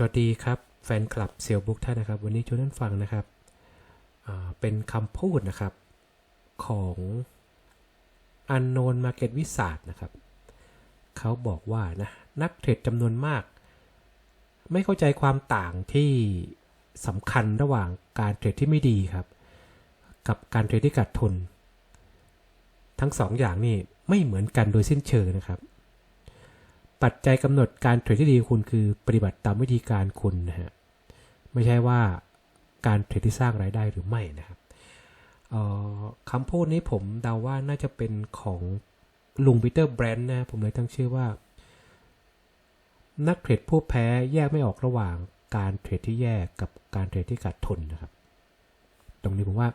สวัสดีครับ แฟนคลับเซียวบุ๊กท่านนะครับ วันนี้ชวนท่านฟังนะครับเป็นคำพูดนะครับของอันโนนมาเก็ตวิสาดนะครับเขาบอกว่านะนักเทรดจำนวนมาก ไม่เข้าใจความต่างที่สำคัญระหว่างการเทรดที่ไม่ดีครับ กับการเทรดที่ขาดทุน ทั้งสองอย่างนี่ไม่เหมือนกันโดยสิ้นเชิงนะครับ ปัจจัยกำหนดการเทรดที่ดีคุณคือปฏิบัติตามวิธีการคุณนะฮะไม่ใช่ว่าการเทรดที่สร้างรายได้หรือไม่นะครับออคำพูดนี้ผมเดาว่าน่าจะเป็นของลุงปีเตอร์แบรนด์นะผมเลยตั้งชื่อว่า นักเทรดผู้แพ้แยกไม่ออกระหว่างการเทรดที่แย่กับการเทรดที่ขาดทุนนะครับ ตรงนี้ผมว่า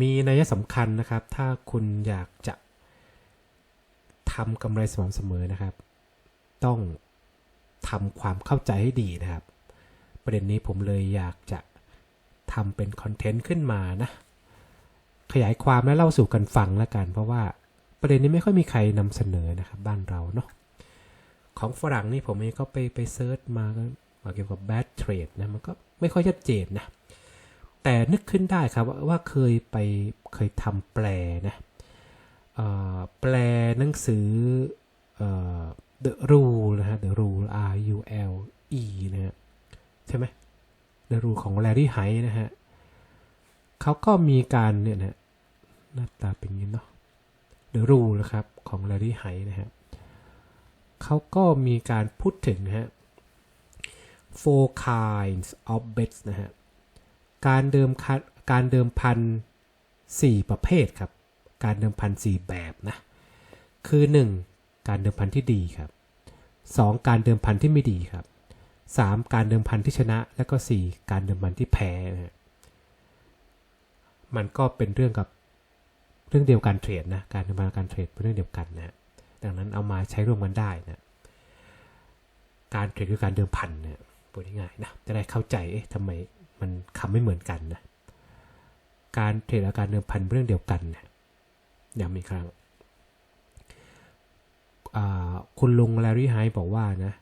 มีนัยสำคัญนะครับ ถ้าคุณอยากจะ ทำกำไรสม่ำเสมอนะครับ ต้องทำความเข้าใจให้ดีนะครับ ประเด็นนี้ผมเลยอยากจะทำเป็นคอนเทนต์ขึ้นมานะ ขยายความและเล่าสู่กันฟังแล้วกัน เพราะว่าประเด็นนี้ไม่ค่อยมีใครนำเสนอนะครับ บ้านเราเนาะของฝรั่งนี่ผมเองก็ไปไปเซิร์ชมากเกี่ยวกับ bad trade นะมันก็ไม่ค่อยชัดเจนนะแต่นึกขึ้นได้ครับว่าว่าเคยไปเคยทำแปลนะเแปลหนังสือเอ่อ The Rule นะฮะ The Rule R U L E นะฮะ ใช่ไหม The Rule ของ Larry h ์นะฮะเขาก็มีการเนี่ยนะหน้าตาเป็นย่างนี้เนาะ The Rule นะครับ ของ Larry h ์นะฮะเขาก็มีการพูดถึงนะฮะ four kinds of bets นะฮะ การเดิมคันการเดิมพัน4ประเภทครับ การเดิมพัน4แบบนะ คือ 1. การเดิมพันที่ดีครับ 2. การเดิมพันที่ไม่ดีครับ 3. การเดิมพันที่ชนะ และก็ 4. การเดิมพันที่แพ้นะมันก็เป็นเรื่องกับเรื่องเดียวกันเทรดนะการเดิมพันกับการเทรดเป็นเรื่องเดียวกันนะดังนั้นเอามาใช้ร่วมกันได้นะการเทรดคือการเดิมพันเนี่ยพูดง่ายๆนะจะได้เข้าใจเอ๊ะทำไมมันคำไม่เหมือนกันนะการเทรดและการเดิมพันเป็นเรื่องเดียวกันนะ ย้ำอีกครั้งคุณลุงแลรี่ไฮบอกว่านะ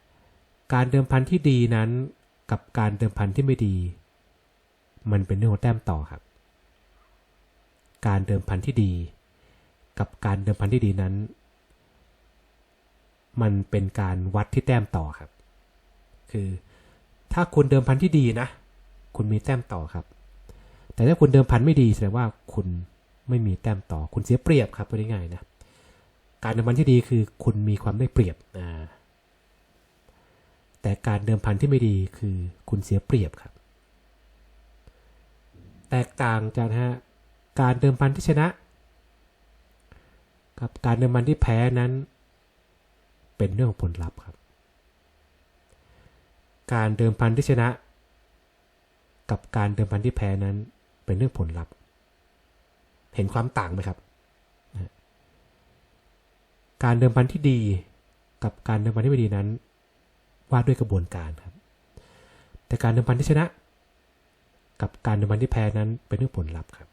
การเดิมพันที่ดีนั้นกับการเดิมพันที่ไม่ดี มันเป็นเรื่องของแต้มต่อครับ การเดิมพันที่ดี กับการเดิมพันที่ดีนั้น มันเป็นการวัดที่แต้มต่อครับ คือถ้าคุณเดิมพันที่ดีนะ คุณมีแต้มต่อครับ แต่ถ้าคุณเดิมพันไม่ดีแสดงว่าคุณ ไม่มีแต้มต่อคุณเสียเปรียบครับพูดง่ายๆนะการเดิมพันที่ดีคือคุณมีความได้เปรียบนะแต่การเดิมพันที่ไม่ดีคือคุณเสียเปรียบครับ แตกต่างจากฮะการเดิมพันที่ชนะ กับการเดิมพันที่แพ้นั้น เป็นเรื่องของผลลัพธ์ครับ การเดิมพันที่ชนะ กับการเดิมพันที่แพ้นั้นเป็นเรื่องผลลัพธ์ เห็นความต่างไหมครับ การเดิมพันที่ดีกับการเดิมพันที่ไม่ดีนั้นว่าด้วยกระบวนการครับ แต่การเดิมพันที่ชนะ กับการเดิมพันที่แพ้นั้นเป็นเรื่องผลลัพธ์ครับ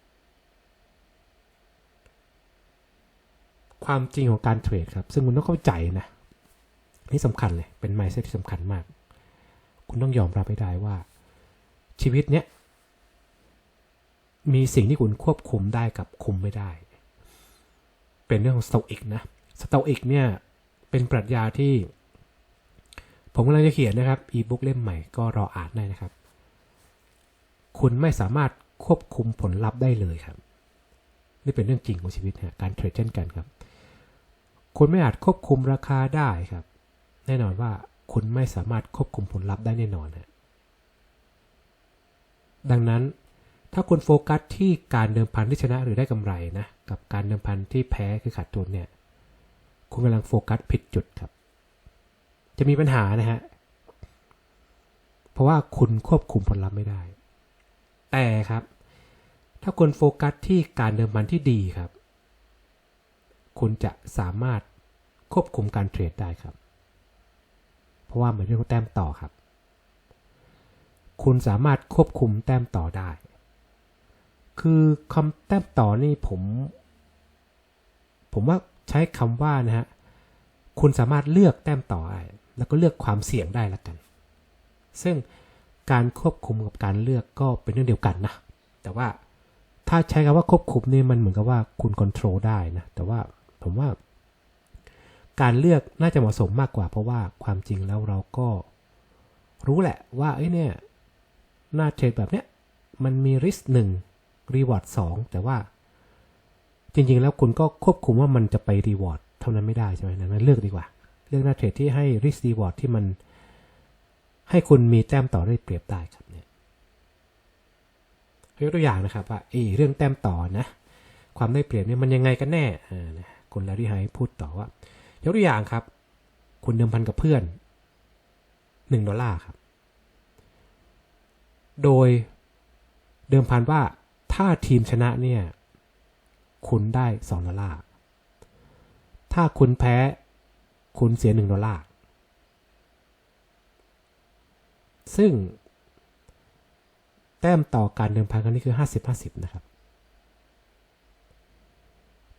ความจริงของการเทรดครับ ซึ่งคุณต้องเข้าใจนะนี่สำคัญเลยเป็นไมซ์ที่สำคัญมาก คุณต้องยอมรับให้ได้ว่า ชีวิตเนี้ย มีสิ่งที่คุณควบคุมได้กับคุมไม่ได้ เป็นเรื่องของสโตอิกนะสโตอิกเนี่ยเป็นปรัชญาที่ ผมกำลังจะเขียนนะครับอีบุ๊กเล่มใหม่ก็รออ่านได้นะครับ คุณไม่สามารถควบคุมผลลัพธ์ได้เลยครับ นี่เป็นเรื่องจริงของชีวิตนะการเทรดเช่นกันครับ คุณไม่อาจควบคุมราคาได้ครับ แน่นอนว่าคุณไม่สามารถควบคุมผลลัพธ์ได้แน่นอนนะดังนั้น ถ้าคุณโฟกัสที่การเดิมพันที่ชนะหรือได้กำไรนะ กับการเดิมพันที่แพ้คือขาดทุนเนี่ย คุณกำลังโฟกัสผิดจุดครับ จะมีปัญหานะฮะ เพราะว่าคุณควบคุมผลลัพธ์ไม่ได้ แต่ครับ ถ้าคุณโฟกัสที่การเดิมพันที่ดีครับ คุณจะสามารถควบคุมการเทรดได้ครับ เพราะว่ามันเรื่องแต้มต่อครับ คุณสามารถควบคุมแต้มต่อได้ คือคำแต้มต่อนี่ผม ผมว่าใช้คำว่านะฮะ คุณสามารถเลือกแต้มต่อได้แล้วก็เลือกความเสี่ยงได้ละกัน ซึ่งการควบคุมกับการเลือกก็เป็นเรื่องเดียวกันนะ แต่ว่าถ้าใช้คำว่าควบคุมนี่มันเหมือนกับว่าคุณควบคุมได้นะ แต่ว่าผมว่า การเลือกน่าจะเหมาะสมมากกว่า เพราะว่าความจริงแล้วเราก็ รู้แหละว่า เอ้ยเนี่ย หน้าเทรดแบบเนี้ย มันมีริสหนึ่ง risk 1 reward 2แต่ว่า จริงๆ แล้วคุณก็ควบคุมว่ามันจะไป reward เท่านั้นไม่ได้ใช่ไหมนั้นเลือกดีกว่า เลือกหน้าเทรดที่ให้ risk reward ที่มัน ให้คุณมีแต้มต่อได้เปรียบได้ครับเนี่ยยกตัวอย่างนะครับว่าเออเรื่องแต้มต่อนะ ความได้เปรียบเนี่ยมันยังไงกันแน่นะคุณลารีไฮพูดต่อว่ายกตัวอย่างครับ คุณเดิมพันกับเพื่อน1ดอลลาร์ครับ โดยเดิมพันว่า ถ้าทีมชนะเนี่ย คุณได้2ดอลลาร์ถ้าคุณแพ้ คุณเสีย1ดอลลาร์ซึ่ง แต้มต่อการเดิมพันครั้งนี้คือ50-50นะครับ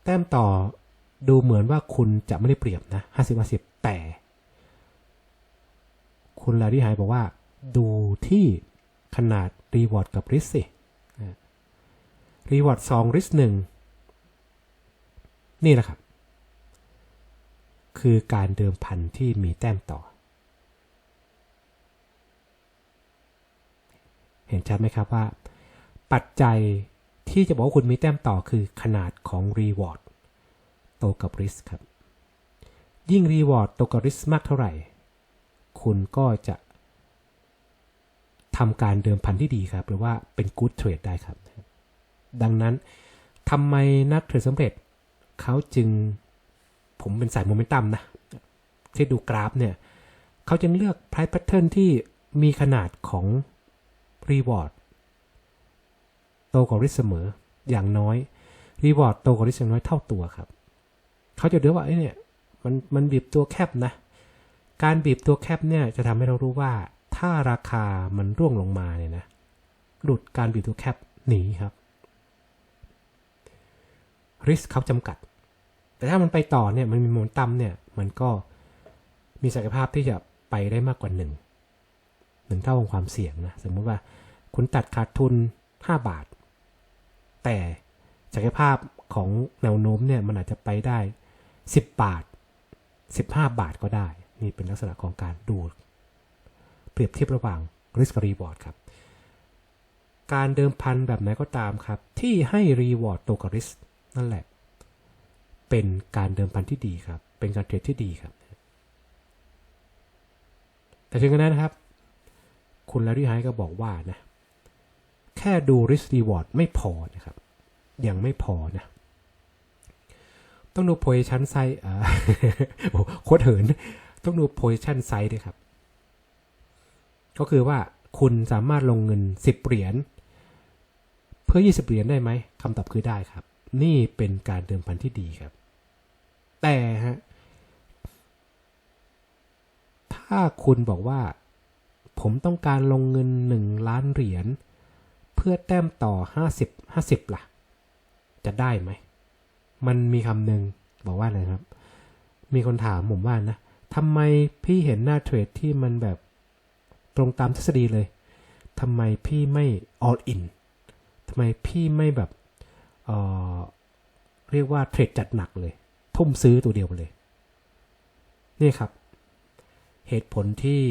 แต้มต่อดูเหมือนว่าคุณจะไม่ได้เปรียบนะ50-50แต่ คุณลารีไฮบอกว่า ดูที่ขนาดรีวอร์ดกับริสสิ รีวอร์ดสองริสหนึ่งนี่แหละครับ คือการเดิมพันที่มีแต้มต่อ เห็นชัดไหมครับว่า ปัจจัยที่จะบอกว่าคุณมีแต้มต่อคือขนาดของรีวอร์ดโตกับริสครับ ยิ่งรีวอร์ดโตกับริสมากเท่าไหร่ คุณก็จะทำการเดิมพันที่ดีครับ หรือว่าเป็นกู๊ดเทรดได้ครับ ดังนั้นทำไมนักเทรดสำเร็จเขาจึงผมเป็นสายโมเมนตัมนะที่ดูกราฟเนี่ยเขาจึงเลือก price pattern ที่มีขนาดของ reward โตกว่า risk เสมออย่างน้อย reward โตกว่า risk อย่างน้อยเท่าตัวครับ เขาจะดูว่าไอ้เนี่ยมันมันบีบตัวแคบนะ การบีบตัวแคบเนี่ยจะทำให้เรารู้ว่าถ้าราคามันร่วงลงมาเนี่ยนะหลุดการบีบตัวแคบหนีครับ risk เขาจำกัด แต่ถ้ามันไปต่อเนี่ยมันมีโมนตัมเนี่ยมันก็มีศักยภาพที่จะไปได้มากกว่า1นึ่งหนึ่งเท่าของความเสี่ยงนะสมมุติว่าคุณตัดขาดทุน 5 บาท แต่ศักยภาพของแนวโน้มเนี่ยมันอาจจะไปได้ 10 บาท 15 บาทก็ได้ นี่เป็นลักษณะของการดูเปรียบเทียบระหว่าง risk กับ reward ครับ การเดิมพันแบบไหนก็ตามครับ ที่ให้ reward โตกับ risk นั่นแหละ เป็นการเดิมพันที่ดีครับ เป็นการเทรดที่ดีครับ แต่ถึงกระนั้นนะครับ คุณลารีไฮก็บอกว่านะ แค่ดู risk reward ไม่พอนะครับ ยังไม่พอนะ ต้องดู position size อ่าโอ้โคตรเหิน ต้องดู position size ด้วยครับ ก็คือว่าคุณสามารถลงเงิน 10 เหรียญเพื่อ 20 เหรียญได้ไหมคำตอบคือได้ครับ นี่เป็นการเดิมพันที่ดีครับ แต่ฮะถ้าคุณบอกว่า ผมต้องการลงเงิน 1 ล้านเหรียญเพื่อแต้มต่อ 50 50ล่ะ จะได้ไหม มันมีคำหนึ่งบอกว่าอะไรครับ มีคนถามผมว่านะทำไมพี่เห็นหน้าเทรดที่มันแบบตรงตามทฤษฎีเลยทำไมพี่ไม่ all in ทำไมพี่ไม่แบบ เเรียกว่าเทรดจัดหนักเลย ทุ่มซื้อตัวเดียวไปเลย นี่ครับ เหตุผลที่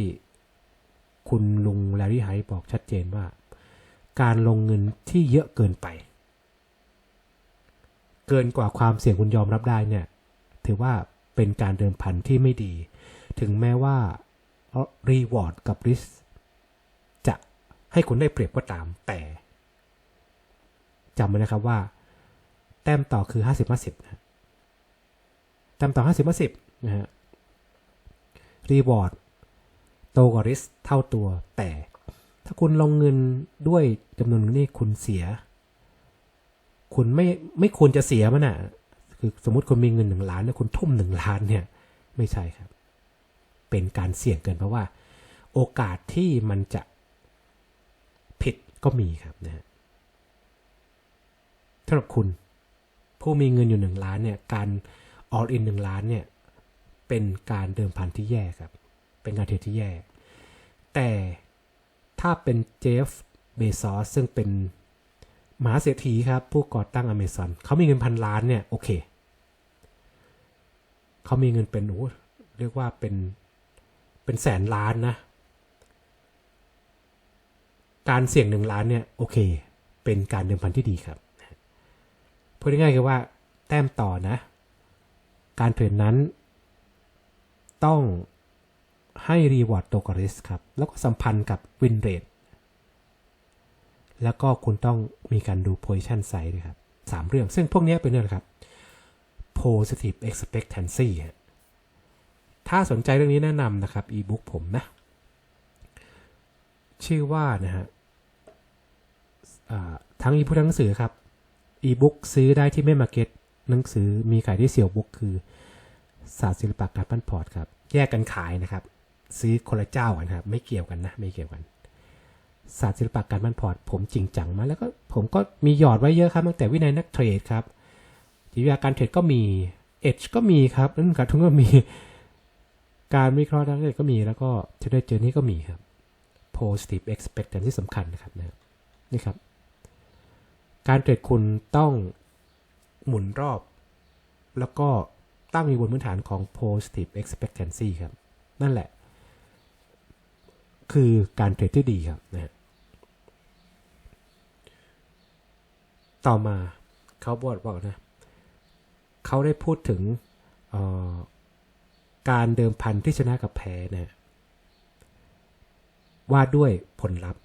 คุณลุงแลรี่ไฮบอกชัดเจนว่า การลงเงินที่เยอะเกินไป เกินกว่าความเสี่ยงคุณยอมรับได้เนี่ย ถือว่าเป็นการเดิมพันที่ไม่ดี ถึงแม้ว่ารีวอร์ดกับริสจะให้คุณได้เปรียบก็ตามแต่จำไว้นะครับว่า แต้มต่อคือ 50 50นะแต้มต่อ 50 50นะฮะรีวอร์ดโตกว่าริสเท่าตัวแต่ ถ้าคุณลงเงินด้วยจำนวนนี้คุณเสีย คุณไม่ไม่ควรจะเสียมันอะ คือสมมติคุณมีเงินหนึ่งล้าน แล้วคุณทุ่มหนึ่งล้านเนี่ย ไม่ใช่ครับ เป็นการเสี่ยงเกินเพราะว่า โอกาสที่มันจะผิดก็มีครับนะฮะสำหรับคุณ ผู้มีเงินอยู่หนึ่งล้านเนี่ยการ all in หนึ่งล้านเนี่ยเป็นการเดิมพันที่แย่ครับ เป็นการเทรดที่แย่ แต่ถ้าเป็นเจฟเบซอสซึ่งเป็นมหาเศรษฐีครับ ผู้ก่อตั้งอเมซอนเขามีเงินพันล้านเนี่ย โอเค เขามีเงินเป็นโอ้เรียกว่าเป็นเป็นแสนล้านนะ การเสี่ยงหนึ่งล้านเนี่ย โอเค เป็นการเดิมพันที่ดีครับ พูดง่ายๆคือว่าแต้มต่อนะ การเทรดนั้น ต้องให้รีวอร์ดตัวกริสครับ แล้วก็สัมพันธ์กับวินเรทแล้วก็คุณต้องมีการดู position size ด้วยครับสามเรื่อง ซึ่งพวกนี้เป็นเรื่องครับ positive expectancy ถ้าสนใจเรื่องนี้แนะนำนะครับ e-book ผมนะ ชื่อว่านะฮะทั้ง e-book ทั้งหนังสือครับ e-book ซื้อได้ที่แม่มาร์เก็ตหนังสือมีขายที่เสี่ยวบุ๊กคือศาสตร์ศิลปะการปั้นพอร์ตครับ แยกกันขายนะครับ ซื้อคนละเจ้ากันครับ ไม่เกี่ยวกันนะ ไม่เกี่ยวกัน ศาสตร์ศิลปะการปั้นพอร์ตผมจริงจังมาแล้วก็ผมก็มีหยอดไว้เยอะครับตั้งแต่วินัยนักเทรดครับจิตวิทยาการเทรดก็มีเอชก็มีครับนั่นกระทุ้งก็มีการวิเคราะห์ทางเทรดก็มีแล้วก็เทรดเจอร์นี้ก็มีครับ positive expectancy ที่สำคัญนะครับนะนี่ครับ การเทรดคุณต้องหมุนรอบ แล้วก็ตั้งอยู่บนพื้นฐานของ positive expectancy ครับ นั่นแหละ คือการเทรดที่ดีครับนะต่อมาเขาบอกบอกนะ เขาได้พูดถึงออการเดิมพันที่ชนะกับแพ้นะฮะว่าด้วยผลลัพธ์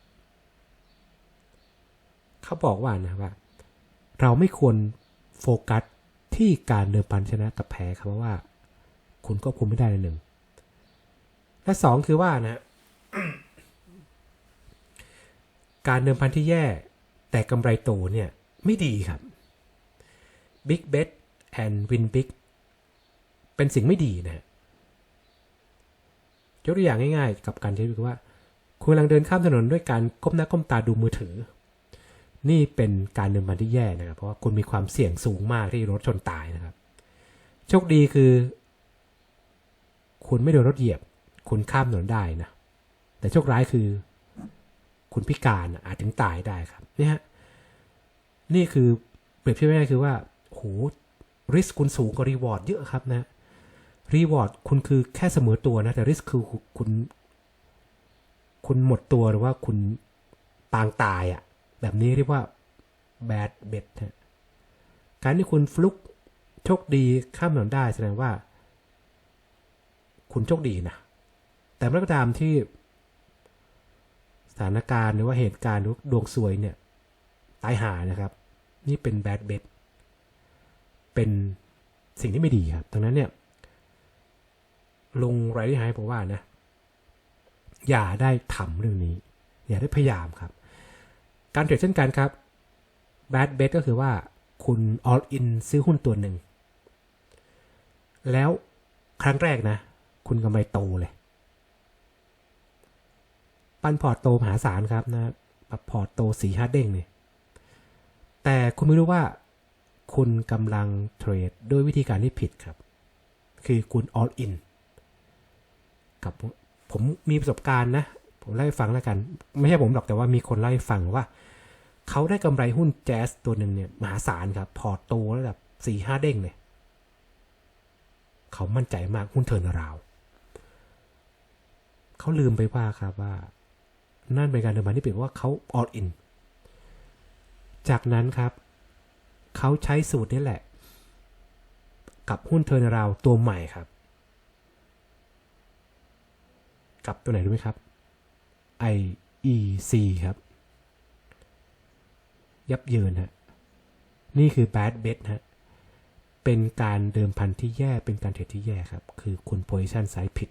เขาบอกว่านะว่า เราไม่ควรโฟกัสที่การเดิมพันชนะกับแพ้ครับเพราะว่า คุณก็คุมไม่ได้ในหนึ่งและสองคือว่านะ การเดิมพันที่แย่แต่กำไรโตเนี่ย ไม่ดีครับ Big Bet and Win Big เป็นสิ่งไม่ดีนะฮะยกตัวอย่างง่ายๆ กับการใช้คือว่า คุณกำลังเดินข้ามถนนด้วยการก้มหน้าก้มตาดูมือถือ นี่เป็นการเดินพันที่แย่นะครับ เพราะว่าคุณมีความเสี่ยงสูงมากที่รถชนตายนะครับ โชคดีคือ คุณไม่โดนรถเหยียบ คุณข้ามถนนได้นะ แต่โชคร้ายคือ คุณพิการอาจถึงตายได้ครับนี่ฮะนี่คือเปรียบเทียบง่ายคือว่าโหริสคุณสูงกว่ารีวอร์ดเยอะครับนะรีวอร์ดคุณคือแค่เสมอตัวนะ แต่ริสคือคุณ คุณหมดตัวหรือว่าคุณปางตายอะ่ะ แบบนี้เรียกว่า bad bet ฮะการที่คุณฟลุกโชคดีข้ามถนนได้แสดงว่า คุณโชคดีนะ แต่เมื่อก็ตามที่สถานการณ์หรือว่าเหตุการณ์หรือดวงซวยเนี่ยตายหานะครับ นี่เป็น bad bet เป็นสิ่งที่ไม่ดีครับดังนั้นเนี่ยลงไรที่หายบอกว่านะ อย่าได้ทำเรื่องนี้ อย่าได้พยายามครับ การเทรดเช่นกันครับ bad bet ก็คือว่าคุณ all in ซื้อหุ้นตัวหนึ่ง แล้วครั้งแรกนะ คุณกำไรโตเลย ปันพอร์ตโตมหาศาลครับนะพอร์ตโตสีห้าเด้งเนี่ยแต่คุณไม่รู้ว่า คุณกำลังเทรดด้วยวิธีการที่ผิดครับ คือคุณ all in กับผมมีประสบการณ์นะ ผมเล่าให้ฟังแล้วกัน ไม่ใช่ผมหรอกแต่ว่ามีคนเล่าให้ฟังว่า เขาได้กำไรหุ้นแจ๊สตัวหนึ่งเนี่ยมหาศาลครับ พอโตระดับสี่ห้าเด้งเลยเขามั่นใจมากหุ้นเทิร์นราว เขาลืมไปว่าครับว่า นั่นเป็นการเดินมาที่เป็นว่าเขา all in จากนั้นครับ เขาใช้สูตรนี้แหละ กับหุ้นเทอร์นาราวตัวใหม่ครับ กับตัวไหนรู้ไหมครับ IEC ครับ ยับเยินฮะนี่คือ bad bet ฮะเป็นการเดิมพันที่แย่เป็นการเทรดที่แย่ครับ คือคุณ position size ผิด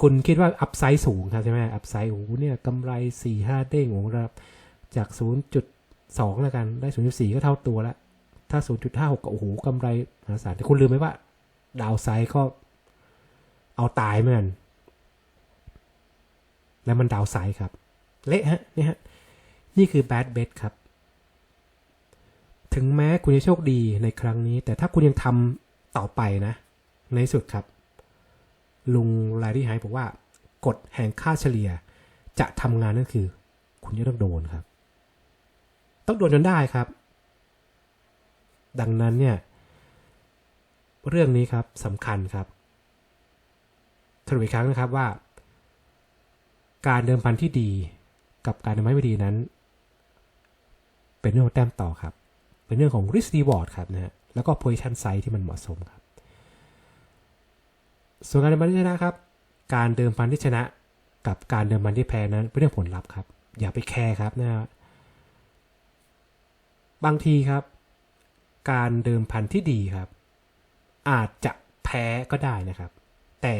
คุณคิดว่า อัพไซด์สูงครับใช่ไหมอัพไซด์โอ้โหเนี่ยกำไร 4 5 เด้งโอ้โหระดับจาก 0.2 แล้วกัน ได้ 0.4 ก็เท่าตัวแล้วถ้า 0.56 ก็โอ้โหกำไรมหาศาลแต่คุณลืมไหมว่า ดาวไซด์ก็เอาตายเหมือนกัน แล้วมันดาวไซด์ครับ เละฮะนี่ฮะนี่คือ bad bet ครับ ถึงแม้คุณจะโชคดีในครั้งนี้ แต่ถ้าคุณยังทำต่อไปนะ ในสุดครับ ลุงไลรี่ไฮบอกว่ากฎแห่งค่าเฉลี่ยจะทำงานนั่นคือ คุณจะต้องโดนครับ ต้องโดนจนได้ครับ ดังนั้นเนี่ย เรื่องนี้ครับสำคัญครับสรุปอีกครั้งนะครับว่า การเดิมพันที่ดี กับการเดิมพันไม่ดีนั้น เป็นเรื่องของแต้มต่อครับ เป็นเรื่องของ risk reward ครับนะฮะแล้วก็ position size ที่มันเหมาะสมครับ ส่วนการเดิมพันที่ชนะครับ การเดิมพันที่ชนะ กับการเดิมพันที่แพ้นั้น เป็นเรื่องผลลัพธ์ครับ อย่าไปแคร์ครับนะฮะบางทีครับ การเดิมพันที่ดีครับ อาจจะแพ้ก็ได้นะครับ แต่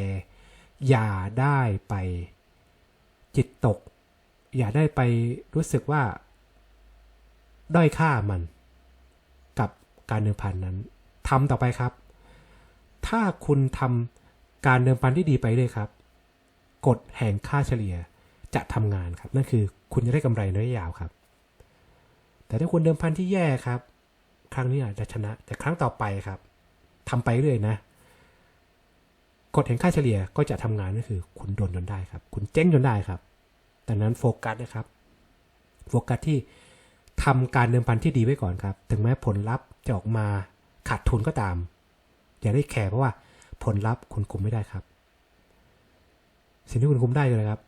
อย่าได้ไป จิตตก อย่าได้ไปรู้สึกว่า ด้อยค่ามัน กับการเดิมพันนั้นทำต่อไปครับ ถ้าคุณทำการเดิมพันที่ดีไปเลยครับ กฎแห่งค่าเฉลี่ยจะทำงานครับ นั่นคือคุณจะได้กำไรระยะยาวครับ แต่ถ้าคุณเดิมพันที่แย่ครับ ครั้งนี้อาจจะชนะ แต่ครั้งต่อไปครับทำไปเรื่อยนะ กฎแห่งค่าเฉลี่ยก็จะทำงานนั่นคือ คุณโดนจนได้ครับ คุณเจ๊งจนได้ครับดังนั้นโฟกัสนะครับ โฟกัสที่ทำการเดิมพันที่ดีไว้ก่อนครับ ถึงแม้ผลลัพธ์จะออกมาขาดทุนก็ตาม อย่าได้แคร์เพราะว่าผลลัพธ์คุณคุมไม่ได้ครับ สิ่งที่คุณคุมได้เลยครับ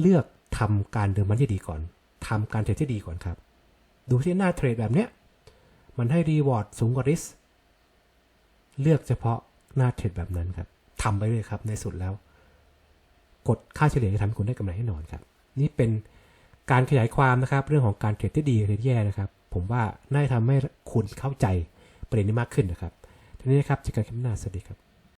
เลือกทำการเดิมพันที่ดีก่อนทำการเทรดที่ดีก่อนครับ ดูที่หน้าเทรดแบบเนี้ย มันให้รีวอร์ดสูงกว่าริส เลือกเฉพาะหน้าเทรดแบบนั้นครับ ทำไปเลยครับ ในสุดแล้ว กดค่าเฉลี่ยจะทำให้คุณได้กำไรแน่นอนครับ นี่เป็นการขยายความนะครับ เรื่องของการเทรดที่ดีหรือแย่นะครับ ผมว่าน่าจะทำให้คุณเข้าใจประเด็นนี้มากขึ้นนะครับทีนี้นะครับเจอกันคลิปหน้าสวัสดีครับ